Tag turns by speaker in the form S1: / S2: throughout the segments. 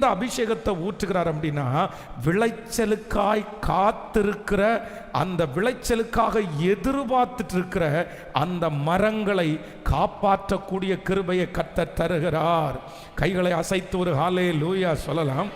S1: எந்த அபிஷேகத்தை ஊற்றுகிறார் அப்படின்னா விளைச்சலுக்காய் காத்திருக்கிற அந்த விளைச்சலுக்காக எதிர்பார்த்துட்டு இருக்கிற அந்த மரங்களை காப்பாற்றக்கூடிய கிருபையை கத்த தருகிறார். கைகளை அசைத்து ஒரு ஹாலே லூயா சொல்லலாம்.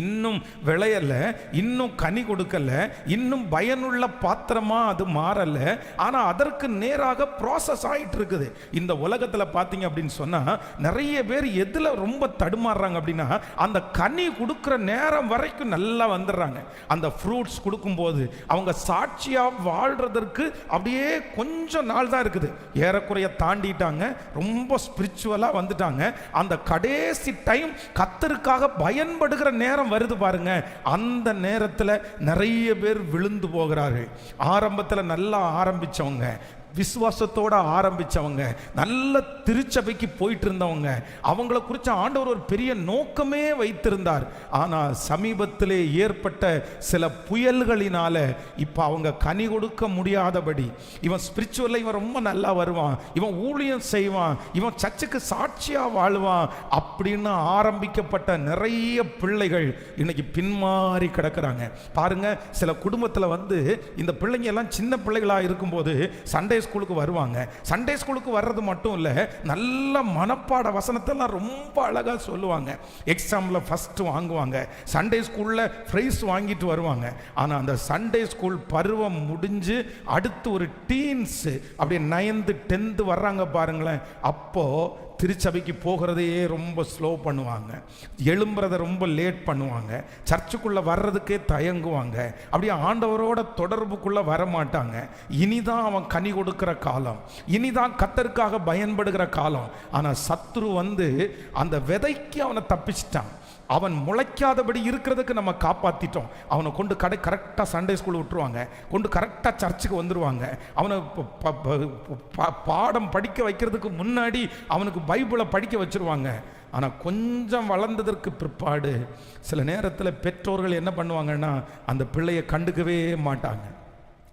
S1: இன்னும் விளையலை இன்னும் கனி கொடுக்கல இன்னும் பயனுள்ள பாத்திரமாக அது மாறலை. ஆனால் அதற்கு நேராக ப்ராசஸ் ஆகிட்டு இருக்குது இந்த உலகத்தில் பார்த்தீங்க அப்படின்னு சொன்னால் நிறைய பேர் எதில் ரொம்ப தடுமாறுறாங்க அப்படின்னா அந்த கனி கொடுக்குற நேரம் வரைக்கும் நல்லா வந்துடுறாங்க. அந்த ஃப்ரூட்ஸ் கொடுக்கும்போது அவங்க சாட்சியாக வாழ்கிறதற்கு அப்படியே கொஞ்சம் நாள் தான் இருக்குது. ஏறக்குறைய தாண்டிட்டாங்க ரொம்ப ஸ்பிரிச்சுவலாக வந்துட்டாங்க. அந்த கடைசி டைம் கத்தருக்காக பயன்படுகிற நேரம் வருது பாருங்க. அந்த நேரத்தில் நிறைய பேர் விழுந்து போகிறார்கள். ஆரம்பத்தில் நல்லா ஆரம்பிச்சவங்க. விசுவாசத்தோட ஆரம்பிச்சவங்க நல்ல திருச்சபைக்கு போயிட்டு இருந்தவங்க அவங்கள குறித்து ஆண்டவர் ஒரு பெரிய நோக்கமே வைத்திருந்தார். ஆனால் சமீபத்திலே ஏற்பட்ட சில புயல்களினால இப்போ அவங்க கனி கொடுக்க முடியாதபடி இவன் ஸ்பிரிச்சுவலில் இவன் ரொம்ப நல்லா வருவான் இவன் ஊழியம் செய்வான் இவன் சர்ச்சுக்கு சாட்சியாக வாழ்வான் அப்படின்னு ஆரம்பிக்கப்பட்ட நிறைய பிள்ளைகள் இன்னைக்கு பின்மாறி கிடக்கிறாங்க. பாருங்க சில குடும்பத்தில் வந்து இந்த பிள்ளைங்க எல்லாம் சின்ன பிள்ளைகளாக இருக்கும்போது சண்டை ஸ்கூலுக்கு வருவாங்க. சண்டே ஸ்கூலுக்கு வர்றது மட்டும் இல்லை நல்ல மனப்பாட வசனத்தெல்லாம் ரொம்ப அழகாக சொல்லுவாங்க. எக்ஸாமில் ஃபஸ்ட்டு வாங்குவாங்க. சண்டே ஸ்கூலில் ப்ரைஸ் வாங்கிட்டு வருவாங்க. ஆனால் அந்த சண்டே ஸ்கூல் பருவம் முடிஞ்சு அடுத்து ஒரு டீன்ஸு அப்படியே நைன்த்து டென்த்து வர்றாங்க பாருங்களேன். அப்போது திருச்சபைக்கு போகிறதையே ரொம்ப ஸ்லோ பண்ணுவாங்க. எழும்புறதை ரொம்ப லேட் பண்ணுவாங்க. சர்ச்சுக்குள்ளே வர்றதுக்கே தயங்குவாங்க. அப்படியே ஆண்டவரோட தொடர்புக்குள்ளே வர மாட்டாங்க இனிதான் அவன் கனி கொடுக்குற காலம். இனிதான் கத்தருக்காக பயன்படுகிற காலம். ஆனால் சத்ரு வந்து அந்த விதைக்கு அவனை தப்பிச்சிட்டான். அவன் முளைக்காதபடி இருக்கிறதுக்கு நம்ம காப்பாற்றிட்டோம் அவனை கொண்டு கடை கரெக்டாக சண்டே ஸ்கூல் விட்டுருவாங்க. கொண்டு கரெக்டாக சர்ச்சுக்கு வந்துடுவாங்க அவனை பா- பாடம் படிக்க வைக்கிறதுக்கு முன்னாடி அவனுக்கு பைபிளை படிக்க வச்சிருவாங்க. ஆனால் கொஞ்சம் வளர்ந்ததற்கு பிற்பாடு சில நேரத்தில் பெற்றோர்கள் என்ன பண்ணுவாங்கன்னா அந்த பிள்ளையை கண்டுக்கவே மாட்டாங்க.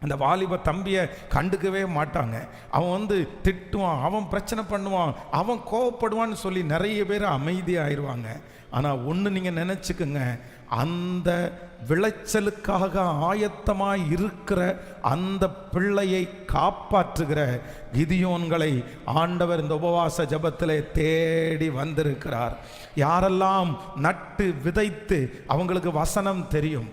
S1: அந்த வாலிப தம்பியை கண்டுக்கவே மாட்டாங்க. அவன் வந்து திட்டுவான் அவன் பிரச்சனை பண்ணுவான் அவன் கோவப்படுவான்னு சொல்லி நிறைய பேர் அமைதியாயிருவாங்க. ஆனால் ஒன்று நீங்கள் நினச்சிக்கோங்க அந்த விளைச்சலுக்காக ஆயத்தமாக இருக்கிற அந்த பிள்ளையை காப்பாற்றுகிற கிதியோன்களை ஆண்டவர் இந்த உபவாச ஜபத்தில் தேடி வந்திருக்கிறார். யாரெல்லாம் நட்டு விதைத்து அவங்களுக்கு வசனம் தெரியும்